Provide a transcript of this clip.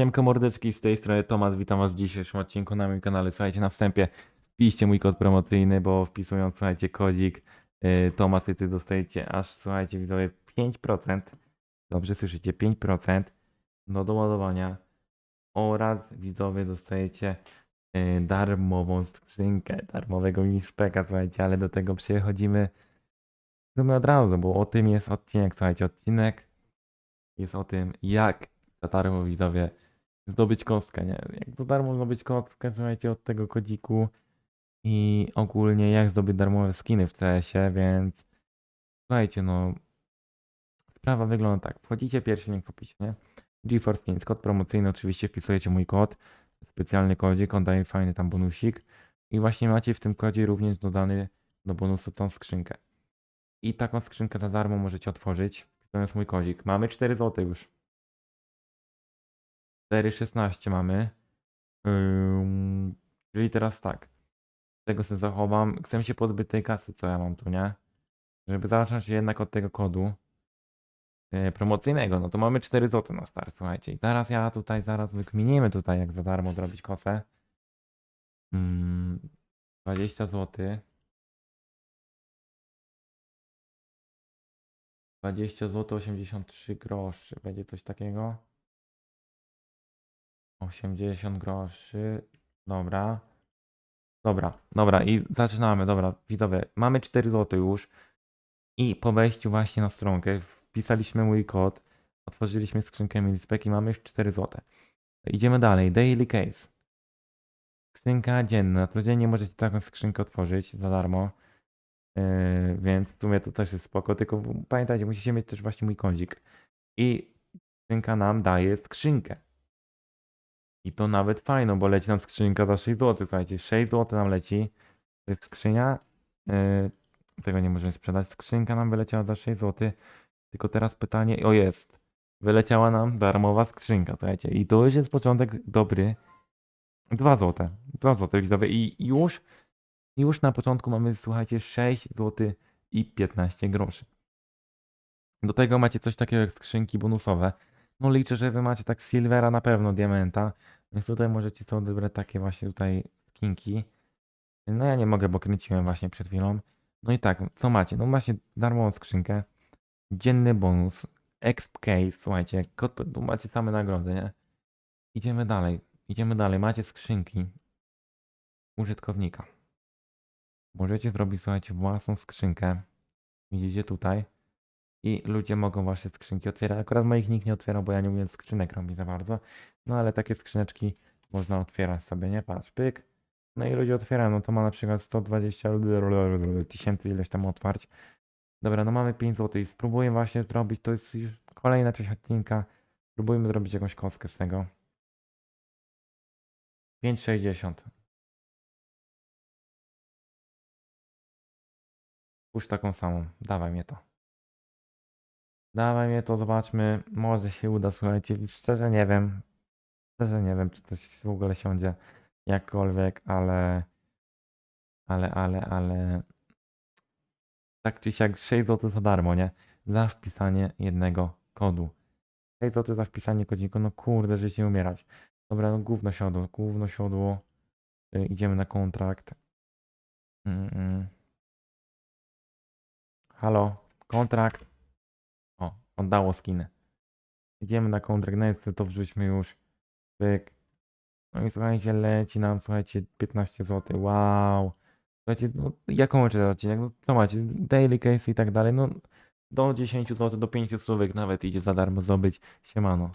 Siemka mordeczki, z tej strony Tomasz, witam was w dzisiejszym odcinku na moim kanale. Słuchajcie, na wstępie wpiszcie mój kod promocyjny, bo wpisując, słuchajcie, kodzik yy, Tomasz, ty dostajecie aż, słuchajcie, widzowie, 5%, dobrze słyszycie, 5% do doładowania. Oraz, widzowie, dostajecie yy, darmową skrzynkę, darmowego mispeka, słuchajcie, ale do tego przechodzimy my od razu, bo o tym jest odcinek, słuchajcie, odcinek jest o tym, jak darmo widzowie zdobyć kostkę, nie? Jak za darmo zdobyć kostkę, słuchajcie, od tego kodziku i ogólnie jak zdobyć darmowe skiny w CS-ie, więc słuchajcie, no sprawa wygląda tak. Wchodzicie pierwszy link w opisie, nie? GeForce Skins, kod promocyjny, oczywiście wpisujecie mój kod, specjalny kodzik, on daje fajny tam bonusik i właśnie macie w tym kodzie również dodany do bonusu tą skrzynkę. I taką skrzynkę za darmo możecie otworzyć, wpisując mój kodzik. Mamy 4 zł już. 4,16 mamy. Czyli teraz tak. Tego sobie zachowam. Chcę się pozbyć tej kasy, co ja mam tu, nie? Żeby zacząć jednak od tego kodu yy, promocyjnego. No to mamy 4 zł na start, słuchajcie. I teraz ja tutaj zaraz wykminimy tutaj, jak za darmo zrobić kosę. Ym, 20 zł. 20 zł 83 groszy. Będzie coś takiego? 80 groszy. Dobra. Dobra, dobra i zaczynamy. Dobra, widzowie, mamy 4 zł już. I po wejściu właśnie na stronkę wpisaliśmy mój kod. Otworzyliśmy skrzynkę Milispek i mamy już 4 zł. Idziemy dalej. Daily case. Skrzynka dzienna. Codziennie możecie taką skrzynkę otworzyć za darmo. Yy, więc w sumie to też jest spoko. Tylko pamiętajcie, musicie mieć też właśnie mój kodzik. I skrzynka nam daje skrzynkę. I to nawet fajną, bo leci nam skrzynka za 6 zł. Słuchajcie, 6 zł nam leci. To jest skrzynia. Yy, tego nie możemy sprzedać. Skrzynka nam wyleciała za 6 zł. Tylko teraz pytanie, o jest. Wyleciała nam darmowa skrzynka, słuchajcie. I to już jest początek dobry. 2 zł. 2 zł widzowie. I już, już na początku mamy, słuchajcie, 6 zł i 15 groszy. Do tego macie coś takiego jak skrzynki bonusowe. No liczę, że wy macie tak silvera na pewno, diamenta. Więc tutaj możecie sobie odebrać takie właśnie tutaj skinki. No ja nie mogę, bo kręciłem właśnie przed chwilą. No i tak, co macie? No macie darmową skrzynkę, dzienny bonus, exp case, słuchajcie, kod, tu macie same nagrody, nie? Idziemy dalej, idziemy dalej, macie skrzynki użytkownika. Możecie zrobić, słuchajcie, własną skrzynkę. Widzicie tutaj. I ludzie mogą wasze skrzynki otwierać. Akurat moich nikt nie otwierał, bo ja nie umiem skrzynek robić za bardzo. No ale takie skrzyneczki można otwierać sobie, nie? Patrz, pyk. No i ludzie otwierają, no to ma na przykład 120 tysięcy ileś tam otwarć. Dobra, no mamy 5 zł i spróbuję właśnie zrobić, to jest już kolejna część odcinka. Spróbujmy zrobić jakąś kostkę z tego. 5,60. Puść taką samą, dawaj mnie to. Dawaj mnie to, zobaczmy. Może się uda, słuchajcie. Szczerze nie wiem. Szczerze nie wiem, czy coś w ogóle siądzie jakkolwiek, ale. Ale, ale, ale. Tak czy siak 6 zł za darmo, nie? Za wpisanie jednego kodu. 6 zł za wpisanie kodziku. No kurde, życie nie umierać. Dobra, no gówno siodło, gówno siodło. Y, Idziemy na kontrakt. Mm, mm. Halo, kontrakt. Oddało skiny. Idziemy na kontrakt, no to wrzućmy już. Pyk. No i słuchajcie, leci nam, słuchajcie, 15 zł. Wow. Słuchajcie, no, jak kończę ten odcinek? No, co macie? Daily case i tak dalej. No, do 10 zł, do 5 słówek nawet idzie za darmo zdobyć. Siemano.